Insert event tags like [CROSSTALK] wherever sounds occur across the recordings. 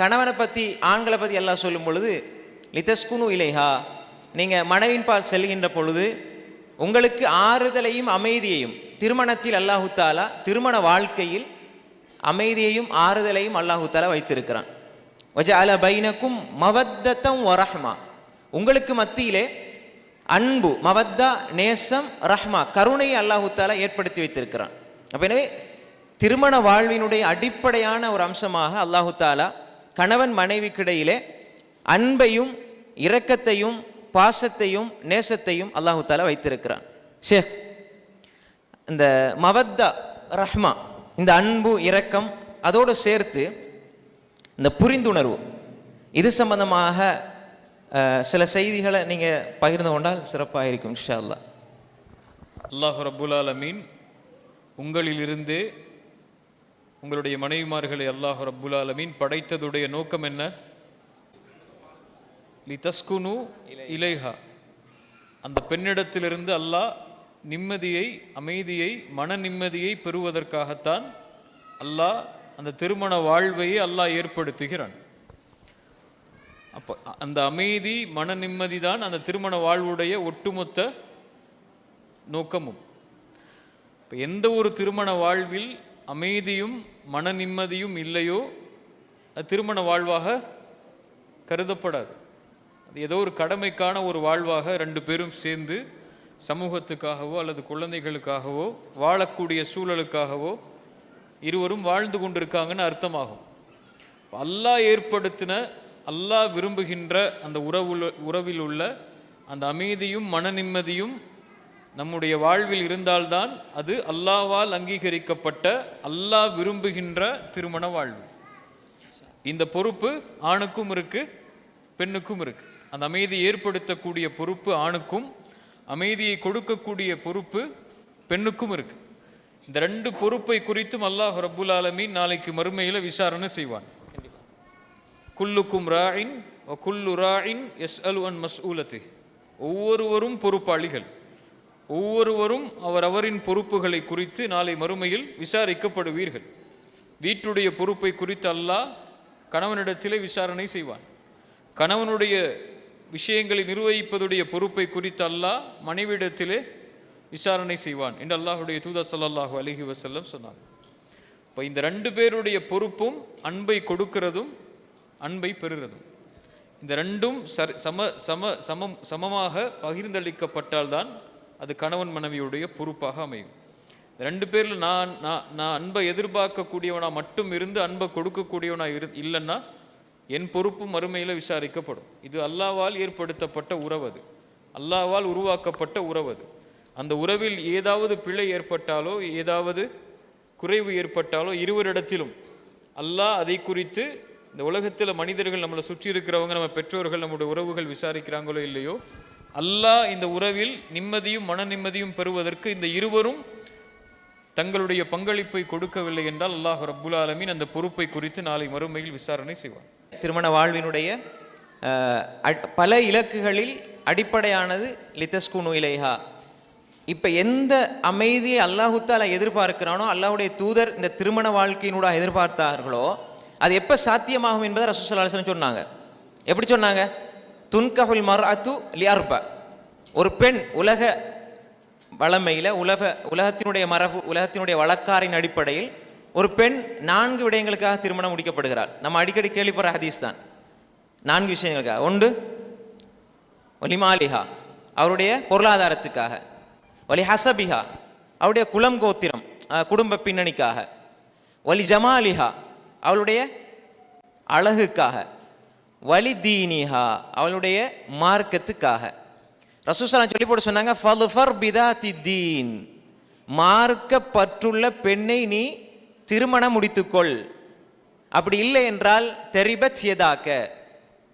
கணவனை பற்றி ஆண்களை பற்றி எல்லாம் சொல்லும் பொழுது லிதஸ்குனு இலைஹா நீங்கள் மனைவின் பால் செல்கின்ற பொழுது உங்களுக்கு ஆறுதலையும் அமைதியையும் திருமணத்தில் அல்லாஹு தாலா திருமண வாழ்க்கையில் அமைதியையும் ஆறுதலையும் அல்லாஹு தாலா வைத்திருக்கிறான். வஜஅல பைனக்கும் மவத்தத்தம் வரஹ்மா உங்களுக்கு மத்தியிலே அன்பு மவத்தா நேசம் ரஹ்மா கருணையை அல்லாஹு தாலா ஏற்படுத்தி வைத்திருக்கிறான். அப்போ எனவே திருமண வாழ்வினுடைய அடிப்படையான ஒரு அம்சமாக அல்லாஹு தாலா கணவன் மனைவிக்கிடையிலே அன்பையும் இரக்கத்தையும் பாசத்தையும் நேசத்தையும் அல்லாஹு தாலா வைத்திருக்கிறான். ஷேக் இந்த மவத்தா ரஹ்மா இந்த அன்பு இரக்கம் அதோடு சேர்த்து இந்த புரிந்துணர்வு இது சம்பந்தமாக சில செய்திகளை நீங்கள் பகிர்ந்து கொண்டால் சிறப்பாக இருக்கும் இன்ஷா அல்லாஹ். அல்லாஹ் ரபுல் ஆலமீன் உங்களிலிருந்து உங்களுடைய மனைவிமார்களை அல்லாஹ் ரப்புல் ஆலமீன் படைத்ததுடைய நோக்கம் என்ன? லிதஸ்குனு இலைஹா. அந்த பெண்ணிடத்திலிருந்து அல்லாஹ் நிம்மதியை அமைதியை மன நிம்மதியை பெறுவதற்காகத்தான் அல்லாஹ் அந்த திருமண வாழ்வையே அல்லாஹ் ஏற்படுத்துகிறான். அப்போ அந்த அமைதி மன நிம்மதி தான் அந்த திருமண வாழ்வுடைய ஒட்டுமொத்த நோக்கமும். இப்போ எந்த ஒரு திருமண வாழ்வில் அமைதியும் மன நிம்மதியும் இல்லையோ அது திருமண வாழ்வாக கருதப்படாது. அது ஏதோ ஒரு கடமைக்கான ஒரு வாழ்வாக ரெண்டு பேரும் சேர்ந்து சமூகத்துக்காகவோ அல்லது குழந்தைகளுக்காகவோ வாழக்கூடிய சூழலுக்காகவோ இருவரும் வாழ்ந்து கொண்டிருக்காங்கன்னு அர்த்தமாகும். அல்லாஹ் ஏற்படுத்தின அல்லாஹ் விரும்புகின்ற அந்த உறவுல உறவில் உள்ள அந்த அமைதியும் மன நிம்மதியும் நம்முடைய வாழ்வில் இருந்தால்தான் அது அல்லாவால் அங்கீகரிக்கப்பட்ட அல்லாஹ் விரும்புகின்ற திருமண வாழ்வு. இந்த பொறுப்பு ஆணுக்கும் இருக்கு பெண்ணுக்கும் இருக்கு. அந்த அமைதியை ஏற்படுத்தக்கூடிய பொறுப்பு ஆணுக்கும் அமைதியை கொடுக்கக்கூடிய பொறுப்பு பெண்ணுக்கும் இருக்கு. இந்த ரெண்டு பொறுப்பை குறித்தும் அல்லாஹ் ரபுல் ஆலமீன் நாளைக்கு மறுமையில் விசாரணை செய்வான். குல்லுக்கும் ராயின் குல்லு ராயின் எஸ் அலு மஸ் ஊலத்து ஒவ்வொருவரும் பொறுப்பாளிகள். ஒவ்வொருவரும் அவரவரின் பொறுப்புகளை குறித்து நாளை மறுமையில் விசாரிக்கப்படுவீர்கள். வீட்டுடைய பொறுப்பை குறித்து அல்லாஹ் கணவனிடத்திலே விசாரணை செய்வான். கணவனுடைய விஷயங்களை நிர்வகிப்பதுடைய பொறுப்பை குறித்து அல்லாஹ் மனைவியிடத்திலே விசாரணை செய்வான் என்று அல்லாஹுடைய தூதா சல்லாஹூ அலஹி வசல்லம் சொன்னாங்க. இப்போ இந்த ரெண்டு பேருடைய பொறுப்பும் அன்பை கொடுக்கிறதும் அன்பை பெறுகிறதும் இந்த ரெண்டும் சரி சம சம சமம் சமமாக பகிர்ந்தளிக்கப்பட்டால்தான் அது கணவன் மனைவியுடைய பொறுப்பாக அமையும். ரெண்டு பேரில் நான் நான் நான் அன்பை எதிர்பார்க்கக்கூடியவனா மட்டும் இருந்து அன்பை கொடுக்கக்கூடியவனா இரு இல்லைன்னா என் பொறுப்பு மறுமையில் விசாரிக்கப்படும். இது அல்லாவால் ஏற்படுத்தப்பட்ட உறவு அது. அல்லாவால் உருவாக்கப்பட்ட உறவு அது. அந்த உறவில் ஏதாவது பிழை ஏற்பட்டாலோ ஏதாவது குறைவு ஏற்பட்டாலோ இருவரிடத்திலும் அல்லாஹ் அதை குறித்து இந்த உலகத்தில் மனிதர்கள் நம்மளை சுற்றி இருக்கிறவங்க நம்ம பெற்றோர்கள் நம்முடைய உறவுகள் விசாரிக்கிறாங்களோ இல்லையோ அல்லாஹ் இந்த உறவில் நிம்மதியும் மன நிம்மதியும் பெறுவதற்கு இந்த இருவரும் தங்களுடைய பங்களிப்பை கொடுக்கவில்லை என்றால் அல்லாஹ் ரப்புல் ஆலமீன் அந்த பொறுப்பை குறித்து நாளை மறுமையில் விசாரணை செய்வார் திருமண வாழ்வினுடைய அட்- பல இலக்குகளில் அடிப்படையானது லிதஸ்குனு இலைஹா. இப்போ எந்த அமைதியை அல்லாஹுத்தால எதிர்பார்க்கிறானோ அல்லாஹுடைய தூதர் இந்த திருமண வாழ்க்கையினூட எதிர்பார்த்தார்களோ அது எப்போ சாத்தியமாகும் என்பதை ரசூசல்லாசன் சொன்னாங்க. எப்படி சொன்னாங்க? துன்கஹுல் மர் அத்து ஒரு பெண் உலக வளமையில் உலக உலகத்தினுடைய மரபு உலகத்தினுடைய வழக்காரின் அடிப்படையில் ஒரு பெண் நான்கு விடயங்களுக்காக திருமணம் முடிக்கப்படுகிறாள். நம்ம அடிக்கடி கேள்விப்படுற ஹதீஸ் தான். நான்கு விஷயங்களுக்காக. ஒன்று ஒலிமாலிஹா அவருடைய பொருளாதாரத்துக்காக. வலி ஹசபிஹா அவருடைய குலம் கோத்திரம் குடும்ப பின்னணிக்காக. வலி ஜமாலிஹா அவளுடைய அழகுக்காக. வலி தீனிஹா அவளுடைய மார்க்கத்துக்காக. ரசூசலாம் சொல்லி போட்டு சொன்னாங்க ஃபல்ஃபர் பிதாத்தி தீன் மார்க்க பற்றுள்ள பெண்ணை நீ திருமணம் முடித்துக்கொள். அப்படி இல்லை என்றால் தெரிபச்சியதாக்க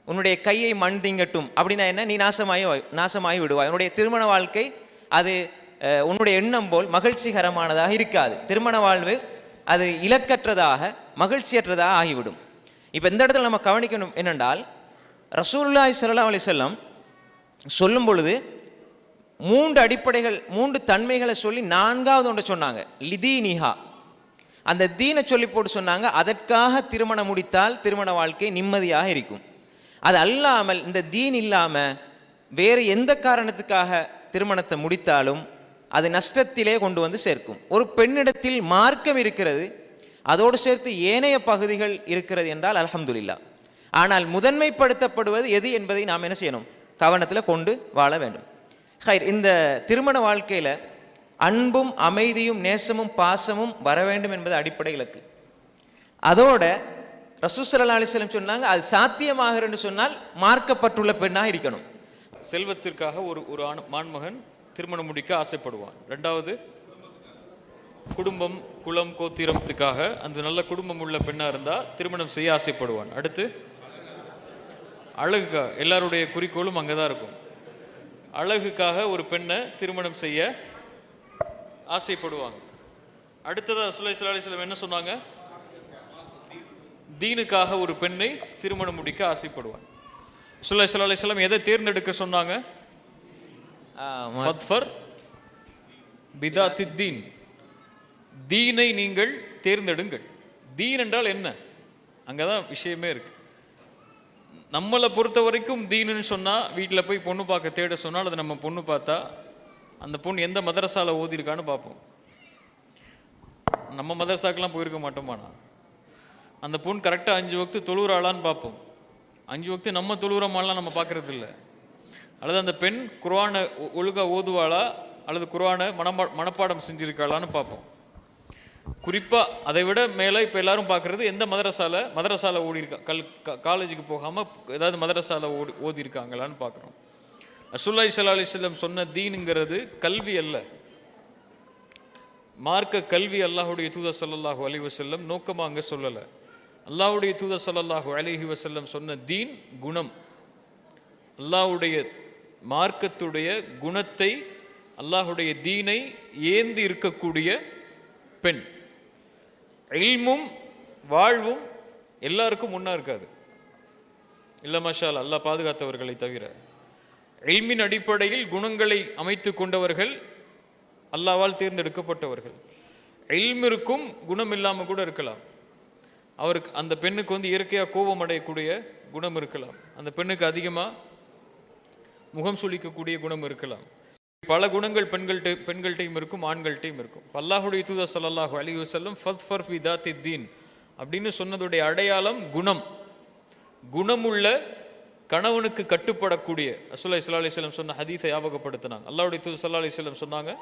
உன்னுடைய கையை மண் திங்கட்டும் அப்படின்னா என்ன? நீ நாசமாகி நாசமாகி விடுவாய். உன்னுடைய திருமண வாழ்க்கை அது உன்னுடைய எண்ணம் போல் மகிழ்ச்சிகரமானதாக இருக்காது. திருமண வாழ்வு அது இலக்கற்றதாக மகிழ்ச்சியற்றதாக ஆகிவிடும். இப்போ இந்த இடத்துல நம்ம கவனிக்கணும் என்னென்றால் ரசூலுல்லாஹி சல்லா அலி செல்லம் சொல்லும் பொழுது மூன்று அடிப்படைகள் மூன்று தன்மைகளை சொல்லி நான்காவது ஒன்று சொன்னாங்க. நிஹா அந்த தீனை சொல்லி போட்டு சொன்னாங்க அதற்காக திருமணம் முடித்தால் திருமண வாழ்க்கை நிம்மதியாக இருக்கும். அது அல்லாமல் இந்த தீன் இல்லாமல் வேறு எந்த காரணத்துக்காக திருமணத்தை முடித்தாலும் அது நஷ்டத்திலே கொண்டு வந்து சேர்க்கும். ஒரு பெண்ணிடத்தில் மார்க்கம் இருக்கிறது அதோடு சேர்த்து ஏனைய பகுதிகள் இருக்கிறது என்றால் அலமதுல்லா ஆனால் முதன்மைப்படுத்தப்படுவது எது என்பதை நாம் என்ன செய்யணும்? கவனத்தில் கொண்டு வாழ வேண்டும். ஹைர் இந்த திருமண வாழ்க்கையில் அன்பும் அமைதியும் நேசமும் பாசமும் வர வேண்டும் என்பது அடிப்படை இலக்கு. அதோட ரசூசல்லா அலிஸ்லம் சொன்னாங்க அது சாத்தியமாகிறன்னு சொன்னால் மார்க்கப்பட்டுள்ள பெண்ணாக இருக்கணும். செல்வத்திற்காக ஒரு ஒரு ஆண் மான்மகன் திருமணம் முடிக்க ஆசைப்படுவான். ரெண்டாவது குடும்பம் குலம் கோத்திரத்துக்காக அந்த நல்ல குடும்பம் உள்ள பெண்ணா இருந்தா திருமணம் செய்ய ஆசைப்படுவான். அடுத்து அழகுக்கா எல்லாருடைய குறிக்கோளும் அங்கே தான் இருக்கும். அழகுக்காக ஒரு பெண்ணை திருமணம் செய்ய ஆசைப்படுவாங்க. அடுத்ததா சுலை சிலாலிஸ்லம் என்ன சொன்னாங்க? தீனுக்காக ஒரு பெண்ணை திருமணம் முடிக்க ஆசைப்படுவான். சுலை சிலாலிஸ்லம் எதை தேர்ந்தெடுக்க சொன்னாங்க. ஃபத்ஃபர் பிதாத்தித் தீனை நீங்கள் தேர்ந்தெடுங்கள். தீன் என்றால் என்ன? அங்கே தான் விஷயமே இருக்கு. நம்மளை பொறுத்த வரைக்கும் தீனுன்னு சொன்னால் வீட்டில் போய் பொண்ணு பார்க்க தேட சொன்னால் அது நம்ம பொண்ணு பார்த்தா அந்த பொண்ணு எந்த மதரசாவில் ஓதிருக்கான்னு பார்ப்போம். நம்ம மதரசாக்கெல்லாம் போயிருக்க மாட்டோமாண்ணா அந்த பொண்ணு கரெக்டாக அஞ்சு வக்து தொழுகிறாளான்னு பார்ப்போம். அஞ்சு வக்து நம்ம தொழுகிறோமாலாம் நம்ம பார்க்குறது இல்லை அல்லது அந்த பெண் குர்வானை ஒ- ஓதுவாளா? அல்லது குர்வானை மனப்பா மனப்பாடம் செஞ்சுருக்காளான்னு பார்ப்போம். குறிப்பா அதை விட மேலே இப்போ எல்லாரும் பார்க்குறது எந்த மதரசால மதரசால ஓடிருக்கா கல் காலேஜுக்கு போகாம ஏதாவது மதரசால ஓடி ஓதி இருக்காங்களான்னு பார்க்குறோம் ரசூல்லாய் சல்லா அலிஸ்லம் சொன்ன தீனுங்கிறது கல்வி அல்ல. மார்க்க கல்வி அல்லாஹுடைய தூத சல்லாஹூ அலி வசல்லம் நோக்கமா அங்க சொல்லலை. அல்லாஹுடைய தூத சல்லாஹூ அலிஹி வசல்லம் சொன்ன தீன் குணம். அல்லாஹுடைய மார்க்கத்துடைய குணத்தை அல்லாஹுடைய தீனை ஏந்தி இருக்கக்கூடிய பெண். இல்மும் வாழ்வும் எல்லாருக்கும் முன்னா இருக்காது. இல்லை மஷால் அல்லாஹ் பாதுகாத்தவர்களை தவிர. இல்மின் அடிப்படையில் குணங்களை அமைத்து கொண்டவர்கள் அல்லாவால் தேர்ந்தெடுக்கப்பட்டவர்கள். இல்ம் இருக்கும் குணம் இல்லாமல் கூட இருக்கலாம். அவருக்கு அந்த பெண்ணுக்கு வந்து இயற்கையாக கோபம் அடையக்கூடிய குணம் இருக்கலாம். அந்த பெண்ணுக்கு அதிகமாக முகம் சுளிக்கக்கூடிய குணம் இருக்கலாம். பல குணங்கள் பெண்கள்ட்ட பெண்கள்கிட்டையும் இருக்கும் ஆண்கள்கிட்டையும் இருக்கும். அல்லாஹுடைய தூதர் ஸல்லல்லாஹு அலி வசல்லம் ஃபத் ஃபர் ஃபி தாத்தி தீன் அப்படின்னு சொன்னதுடைய அடையாளம் குணம். குணமுள்ள கணவனுக்கு கட்டுப்படக்கூடிய அசுல்லா இஸ்லா அலைஹி சொன்ன ஹதீஸை ஞாபகப்படுத்தினாங்க. அல்லாவுடைய தூதர் சல்லா அலைஹி சொன்னாங்க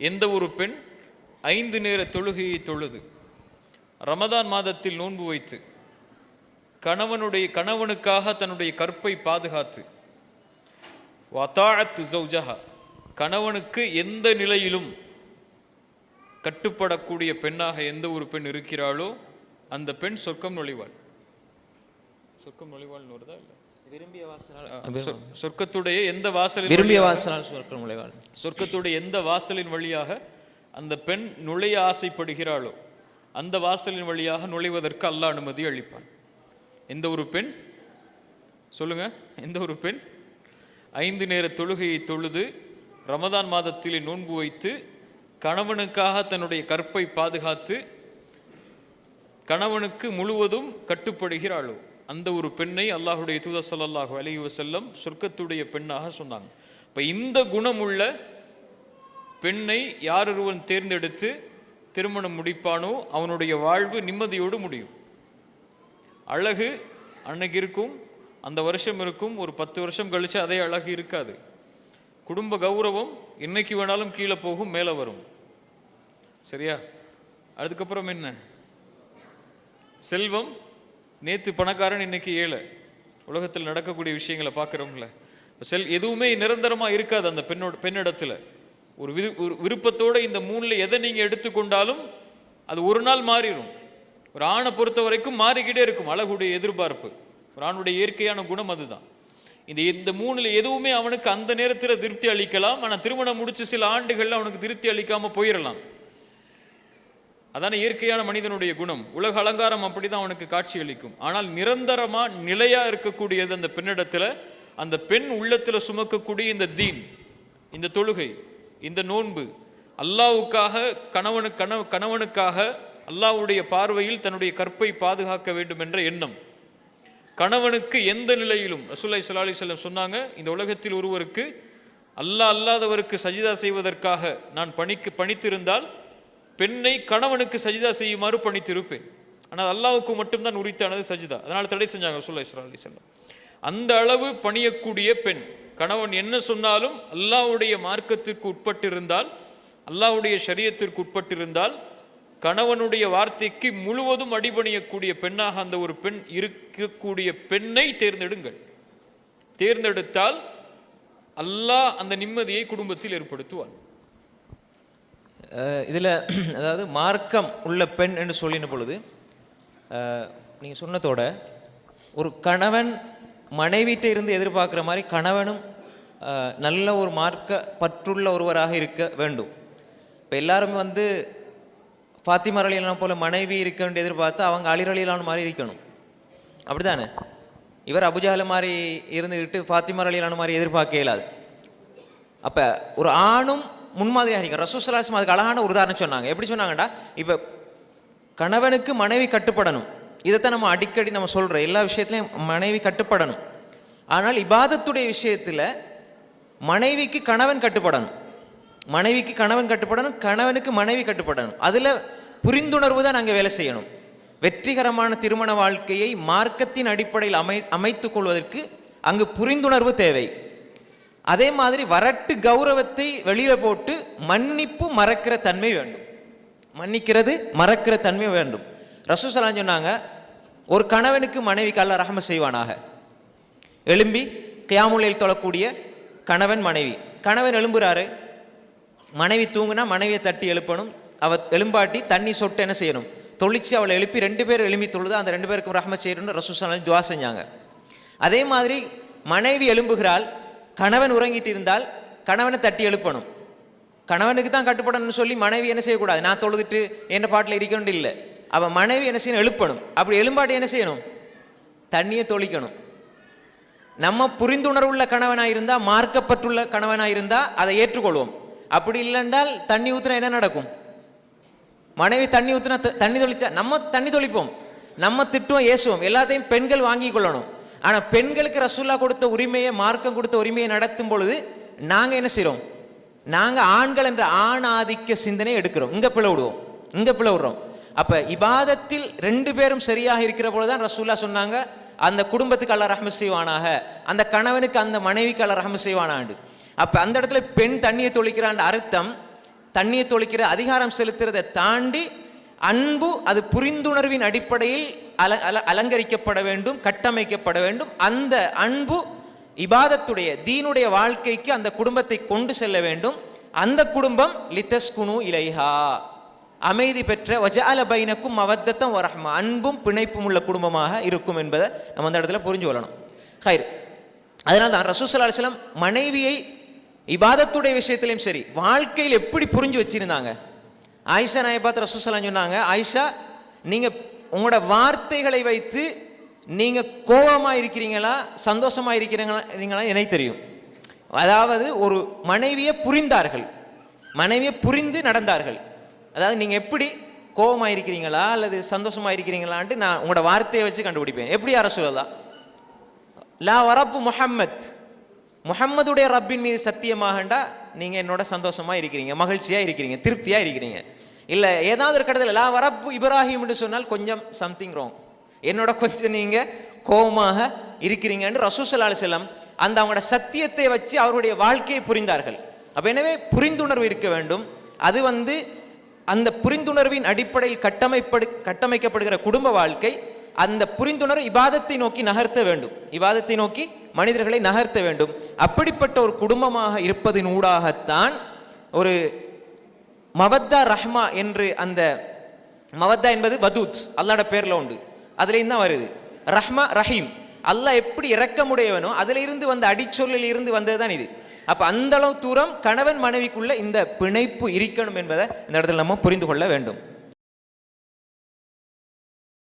எந்த ஒரு பெண் ஐந்து நேர தொழுகையை தொழுது ரமதான் மாதத்தில் நோன்பு வைத்து கணவனுடைய கணவனுக்காக தன்னுடைய கற்பை பாதுகாத்து வத்தாழத்து ஜௌஜஹா கணவனுக்கு எந்த நிலையிலும் கட்டுப்படக்கூடிய பெண்ணாக எந்த ஒரு பெண் இருக்கிறாளோ அந்த பெண் சொர்க்கம் நுழைவாள். சொர்க்கம் நுழைவாள்னு வருதா இல்ல? விரும்பிய வாசனால் சொர்- சொர்க்கத்துடைய எந்த வாசலின் விரும்பிய வாசனால் சொர்க்கம் நுழைவாள். சொர்க்கத்துடைய எந்த வாசலின் வழியாக அந்த பெண் நுழைய ஆசைப்படுகிறாளோ அந்த வாசலின் வழியாக நுழைவதற்கு அல்லாஹ் அனுமதி அளிப்பான். எந்த ஒரு பெண்? சொல்லுங்க. எந்த ஒரு பெண்? ஐந்து நேர தொழுகையை தொழுது ரமதான் மாதத்திலே நோன்பு வைத்து கணவனுக்காக தன்னுடைய கற்பை பாதுகாத்து கணவனுக்கு முழுவதும் கட்டுப்படுகிறாளோ? அந்த ஒரு பெண்ணை அல்லாஹுடைய தூத ஸல்லல்லாஹு அலி வசல்லம் சொர்க்கத்துடைய பெண்ணாக சொன்னாங்க. இப்போ இந்த குணமுள்ள பெண்ணை யார் ஒருவன் தேர்ந்தெடுத்து திருமணம் முடிப்பானோ அவனுடைய வாழ்வு நிம்மதியோடு முடியும். அழகு அன்னைக்கு இருக்கும் அந்த வருஷம் இருக்கும் ஒரு பத்து வருஷம் கழிச்சு அதே அழகு இருக்காது. குடும்ப கௌரவம் என்னைக்கு வேணாலும் கீழே போகும் மேலே வரும். சரியா? அதுக்கப்புறம் என்ன? செல்வம் நேத்து பணக்காரன் இன்னைக்கு ஏழை. உலகத்தில் நடக்கக்கூடிய விஷயங்களை பார்க்குறோம்ல. செல் எதுவுமே நிரந்தரமாக இருக்காது அந்த பெண்ணோட பெண்ணிடத்தில். ஒரு விரு ஒரு விருப்பத்தோடு இந்த மூணில் எதை நீங்கள் எடுத்துக்கொண்டாலும் அது ஒரு நாள் மாறிடும் ஒரு ஆணை பொறுத்த வரைக்கும் மாறிக்கிட்டே இருக்கும். அழகுடைய எதிர்பார்ப்பு. ஒரு ஆணுடைய இயற்கையான குணம் அதுதான். இந்த இந்த மூணில் எதுவுமே அவனுக்கு அந்த நேரத்தில் திருப்தி அளிக்கலாம். ஆனால் திருமணம் முடிச்சு சில ஆண்டுகளில் அவனுக்கு திருப்தி அளிக்காமல் போயிடலாம் அதான இயற்கையான மனிதனுடைய குணம். உலக அலங்காரம் அப்படிதான் அவனுக்கு காட்சி அளிக்கும். ஆனால் நிரந்தரமாக நிலையாக இருக்கக்கூடியது அந்த பெண்ணிடத்தில் அந்த பெண் உள்ளத்தில் சுமக்கக்கூடிய இந்த தீன் இந்த தொழுகை இந்த நோன்பு அல்லாவுக்காக கணவனு கணவ கணவனுக்காக அல்லாஹ்வுடைய பார்வையில் தன்னுடைய கற்பை பாதுகாக்க வேண்டும் என்ற எண்ணம். கணவனுக்கு எந்த நிலையிலும் ரசூலை சல்லா அலி செல்லம் சொன்னாங்க இந்த உலகத்தில் ஒருவருக்கு அல்லாஹ் அல்லாதவருக்கு சஜிதா செய்வதற்காக நான் பணிக்கு பணித்திருந்தால் பெண்ணை கணவனுக்கு சஜிதா செய்யுமாறு பணித்திருப்பேன். ஆனால் அல்லாவுக்கு மட்டும்தான் உரித்தானது சஜிதா. அதனால் தடை செஞ்சாங்க ரசூலுல்லாஹி ஸல்லல்லாஹு அலி செல்லம் அந்த அளவு பணியக்கூடிய பெண் கணவன் என்ன சொன்னாலும் அல்லாஹ்வுடைய மார்க்கத்திற்கு உட்பட்டிருந்தால் அல்லாவுடைய சரியத்திற்கு உட்பட்டிருந்தால் கணவனுடைய வார்த்தைக்கு முழுவதும் அடிபணியக்கூடிய பெண்ணாக அந்த ஒரு பெண் இருக்கக்கூடிய பெண்ணை தேர்ந்தெடுங்கள். தேர்ந்தெடுத்தால் அல்லாஹ் அந்த நிம்மதியை குடும்பத்தில் ஏற்படுத்துவான். இதில் [CLEARS THROAT] அதாவது மார்க்கம் உள்ள பெண் என்று சொல்லின பொழுது நீங்கள் சொன்னதோட ஒரு கணவன் மனைவிட்ட இருந்து எதிர்பார்க்குற மாதிரி கணவனும் நல்ல ஒரு மார்க்க பற்றுள்ள ஒருவராக இருக்க வேண்டும். இப்போ எல்லாருமே வந்து ஃபாத்திமா அலிலான போல மனைவி இருக்க வேண்டிய எதிர்பார்த்து அவங்க அலிர் அலிலான மாதிரி இருக்கணும். அப்படிதானே இவர் அபுஜால மாதிரி இருந்துக்கிட்டு ஃபாத்திமா அலிலான மாதிரி எதிர்பார்க்க இயலாது அப்போ ஒரு ஆணும் முன்மாதிரியாக இருக்கும் ரசூசலாசம் அதுக்கு அழகான ஒரு உதாரணம் சொன்னாங்க. எப்படி சொன்னாங்கடா? இப்போ கணவனுக்கு மனைவி கட்டுப்படணும். இதைத்தான் நம்ம அடிக்கடி நம்ம சொல்கிறோம் எல்லா விஷயத்துலையும் மனைவி கட்டுப்படணும். ஆனால் இபாதத்துடைய விஷயத்தில் மனைவிக்கு கணவன் கட்டுப்படணும். மனைவிக்கு கணவன் கட்டுப்படணும் கணவனுக்கு மனைவி கட்டுப்படணும். அதில் புரிந்துணர்வு தான் நாங்கள் வேலை செய்யணும். வெற்றிகரமான திருமண வாழ்க்கையை மார்க்கத்தின் அடிப்படையில் அமை அமைத்து கொள்வதற்கு அங்கு புரிந்துணர்வு தேவை. அதே மாதிரி வரட்டு கௌரவத்தை வெளியில் போட்டு மன்னிப்பு மறக்கிற தன்மை வேண்டும். மன்னிக்கிறது மறக்கிற தன்மை வேண்டும். ரசூசலாம் சொன்னாங்க ஒரு கணவனுக்கு மனைவிக்கு அல்ல ரஹம செய்வானாக? எழும்பி கியாமுலையில் தொழக்கூடிய கணவன் மனைவி. கணவன் எழும்புறாரு மனைவி தூங்குனா மனைவியை தட்டி எழுப்பணும். அவ எழும்பாட்டி தண்ணி சொட்டு என்ன செய்யணும்? தொழிச்சு அவளை எழுப்பி ரெண்டு பேர் எழுப்பி தொழுது அந்த ரெண்டு பேருக்கும் ரஹம செய்யணும்னு ரசூசன் துவா செஞ்சாங்க. அதே மாதிரி மனைவி எழும்புகிறாள் கணவன் உறங்கிட்டு இருந்தால் கணவனை தட்டி எழுப்பணும். கணவனுக்கு தான் கட்டுப்படணும்னு சொல்லி மனைவி என்ன செய்யக்கூடாது? நான் தொழுதுட்டு என்ன பாட்டில் இருக்கணும் இல்லை. அவள் மனைவி என்ன செய்யணும்? எழுப்பணும். அப்படி எழும்பாட்டி என்ன செய்யணும்? தண்ணியை தொளிக்கணும். நம்ம புரிந்துணர்வுள்ள கணவனாக இருந்தால் மார்க்கப்பட்டுள்ள கணவனாக இருந்தால் அதை ஏற்றுக்கொள்வோம். அப்படி இல்லைன்றால் தண்ணி ஊற்றுனா என்ன நடக்கும்? மனைவி தண்ணி ஊற்றினா தண்ணி தொளிச்சா நம்ம தண்ணி தொளிப்போம். நம்ம திட்டம் ஏசுவோம். எல்லாத்தையும் பெண்கள் வாங்கி கொள்ளணும். ஆனால் பெண்களுக்கு ரசூல்லா கொடுத்த உரிமையை மார்க்கம் கொடுத்த உரிமையை நடத்தும் பொழுது நாங்கள் என்ன செய்கிறோம் நாங்கள் ஆண்கள் என்ற ஆண் ஆதிக்க சிந்தனை எடுக்கிறோம். இங்கே பிழை விடுவோம் இங்கே பிழை விடுறோம் அப்போ இபாதத்தில் ரெண்டு பேரும் சரியாக இருக்கிற பொழுது தான் ரசூல்லா சொன்னாங்க அந்த குடும்பத்துக்கு அல்ல ரஹம செய்வானாக. அந்த கணவனுக்கு அந்த மனைவிக்கு அல்ல ரஹம செய்வானாண்டு. அப்போ அந்த இடத்துல பெண் தண்ணியை தொளிக்கிறான் அர்த்தம் தண்ணியை தொளிக்கிற அதிகாரம் செலுத்துறதை தாண்டி அன்பு அது புரிந்துணர்வின் அடிப்படையில் அல அல அலங்கரிக்கப்பட வேண்டும் கட்டமைக்கப்பட வேண்டும். அந்த அன்பு இபாதத்துடைய தீனுடைய வாழ்க்கைக்கு அந்த குடும்பத்தை கொண்டு செல்ல வேண்டும். அந்த குடும்பம் லித்தஸ்குனு இலைஹா. அமைதி பெற்ற வஜால பைனக்கும் மவத்தத்தம் வரஹ்மா. அன்பும் பிணைப்பும் உள்ள குடும்பமாக இருக்கும் என்பதை நம்ம அந்த இடத்துல புரிஞ்சு கொள்ளணும். ஹைர். அதனால் தான் ரசூசல்லா அலிஸ்லாம் மனைவியை இபாதத்துடைய விஷயத்திலையும் சரி வாழ்க்கையில் எப்படி புரிஞ்சு வச்சிருந்தாங்க? ஆயிஷா நாயை பார்த்து ரசூசலாம் சொன்னாங்க ஆயிஷா நீங்க உங்களோட வார்த்தைகளை வைத்து நீங்க கோபமா இருக்கிறீங்களா சந்தோஷமா இருக்கிறீங்களா எனக்கு தெரியும். அதாவது ஒரு மனைவியை புரிந்தார்கள். மனைவியை புரிந்து நடந்தார்கள். அதாவது நீங்க எப்படி கோபமா இருக்கிறீங்களா அல்லது சந்தோஷமா இருக்கிறீங்களான்ட்டு நான் உங்களோட வார்த்தையை வச்சு கண்டுபிடிப்பேன். எப்படி அரசு சொல்லலாம் லா வரப்பு முஹம்மத். முஹம்மதுடைய ரப்பின் மீது சத்தியமாகண்டா நீங்கள் என்னோட சந்தோஷமாக இருக்கிறீங்க மகிழ்ச்சியாக இருக்கிறீங்க திருப்தியாக இருக்கிறீங்க. இல்லை ஏதாவது ஒரு கடத்தில் லா வரப்பு இப்ராஹிம்னு சொன்னால் கொஞ்சம் சம்திங் ராங் என்னோட கொஞ்சம் நீங்கள் கோபமாக இருக்கிறீங்கன்னு ரசூசலால் செல்லம் அந்த அவங்களோட சத்தியத்தை வச்சு அவருடைய வாழ்க்கையை புரிந்தார்கள். அப்போ எனவே புரிந்துணர்வு இருக்க வேண்டும். அது வந்து அந்த புரிந்துணர்வின் அடிப்படையில் கட்டமைப்படு கட்டமைக்கப்படுகிற குடும்ப வாழ்க்கை அந்த புரிந்துணர்வு இபாதத்தை நோக்கி நகர்த்த வேண்டும். இபாதத்தை நோக்கி மனிதர்களை நகர்த்த வேண்டும். அப்படிப்பட்ட ஒரு குடும்பமாக இருப்பதின் ஊடாகத்தான் ஒரு மவத்தா ரஹ்மா என்று அந்த மவத்தா என்பது பதூத் அல்லாட பேரில் உண்டு. அதுலேயும் தான் வருது. ரஹ்மா ரஹீம். அல்லாஹ் எப்படி இறக்கமுடையவனோ அதிலிருந்து வந்த அடிச்சொல்லில் இருந்து வந்தது தான் இது. அப்போ அந்த அளவு தூரம் கணவன் மனைவிக்குள்ள இந்த பிணைப்பு இருக்கணும் என்பதை இந்த இடத்துல நம்ம புரிந்து கொள்ள வேண்டும்.